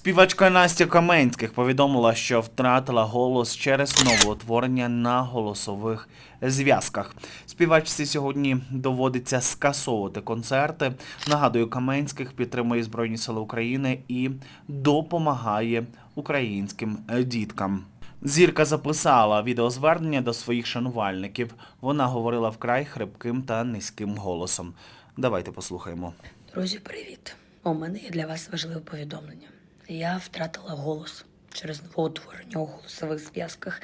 Співачка Настя Каменських повідомила, що втратила голос через новоутворення на голосових зв'язках. Співачці сьогодні доводиться скасовувати концерти. Нагадую, Каменських підтримує Збройні Сили України і допомагає українським діткам. Зірка записала відеозвернення до своїх шанувальників. Вона говорила вкрай хрипким та низьким голосом. Давайте послухаємо. Друзі, привіт! У мене є для вас важливе повідомлення. Я втратила голос через новоутворення у голосових зв'язках,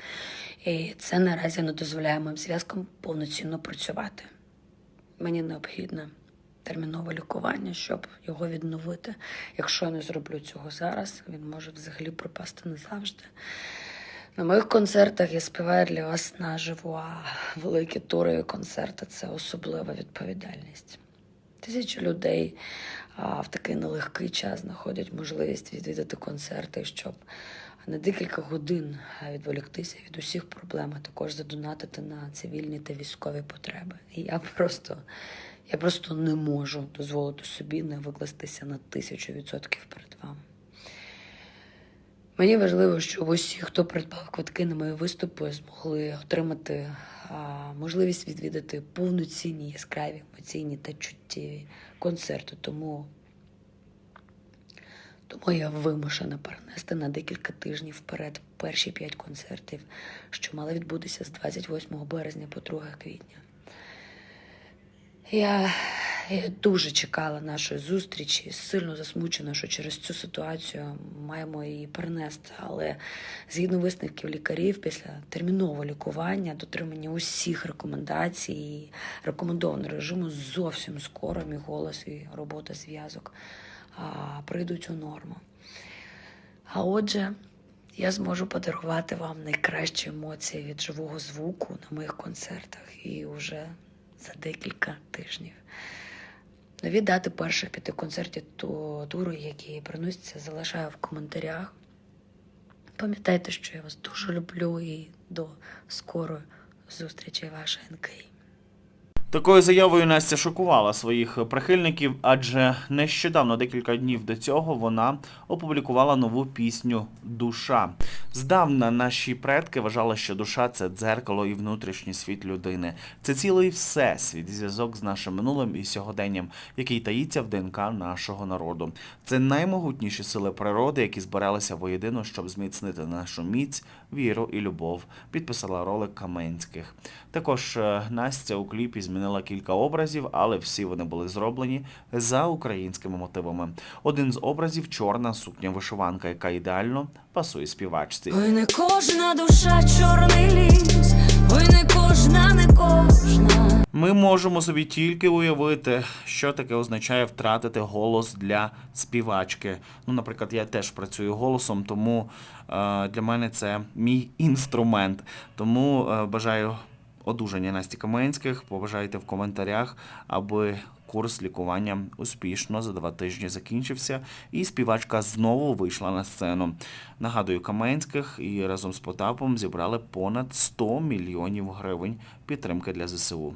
і це наразі не дозволяє моїм зв'язкам повноцінно працювати. Мені необхідне термінове лікування, щоб його відновити. Якщо я не зроблю цього зараз, він може взагалі пропасти назавжди. На моїх концертах я співаю для вас наживо, а великі турові концерти це особлива відповідальність. Тисячі людей а, в такий нелегкий час знаходять можливість відвідати концерти, щоб на декілька годин відволіктися від усіх проблем, а також задонатити на цивільні та військові потреби. І я просто, я просто не можу дозволити собі не викластися на тисячу відсотків перед вами. Мені важливо, щоб усі, хто придбав квитки на мої виступи, змогли отримати а, можливість відвідати повноцінні, яскраві, емоційні та чуттєві концерти. Тому, тому я вимушена перенести на декілька тижнів вперед перші п'ять концертів, що мали відбутися з 28 березня по 2 квітня. Я, я дуже чекала нашої зустрічі, сильно засмучена, що через цю ситуацію маємо її перенести. Але згідно висновків лікарів, після термінового лікування, дотримання усіх рекомендацій і рекомендованого режиму, зовсім скоро мій голос і робота зв'язок прийдуть у норму. А отже, я зможу подарувати вам найкращі емоції від живого звуку на моїх концертах і вже за декілька тижнів. Нові дати перших п'яти концертів ту- туру, які приносяться, залишаю в коментарях. Пам'ятайте, що я вас дуже люблю і до скорої зустрічі, ваша НКІ. Такою заявою Настя шокувала своїх прихильників, адже нещодавно, декілька днів до цього, вона опублікувала нову пісню Душа. Здавна наші предки вважали, що душа це дзеркало і внутрішній світ людини. Це цілий всесвіт, зв'язок з нашим минулим і сьогоденням, який таїться в ДНК нашого народу. Це наймогутніші сили природи, які збиралися воєдино, щоб зміцнити нашу міць, віру і любов. Підписала ролик Каменських. Також е, Настя у кліпі змінила кілька образів, але всі вони були зроблені за українськими мотивами. Один з образів чорна сукня вишиванка, яка ідеально пасує співачці. Ой, не кожна душа чорний ліс, ой, не кожна, не кожна. Ми можемо собі тільки уявити, що таке означає втратити голос для співачки. Ну, наприклад, я теж працюю голосом, тому е, для мене це мій інструмент. Тому е, бажаю одужання Насті Каменських. Побажайте в коментарях, аби курс лікування успішно за два тижні закінчився, і співачка знову вийшла на сцену. Нагадую, Каменських і разом з Потапом зібрали понад 100 мільйонів гривень підтримки для ЗСУ.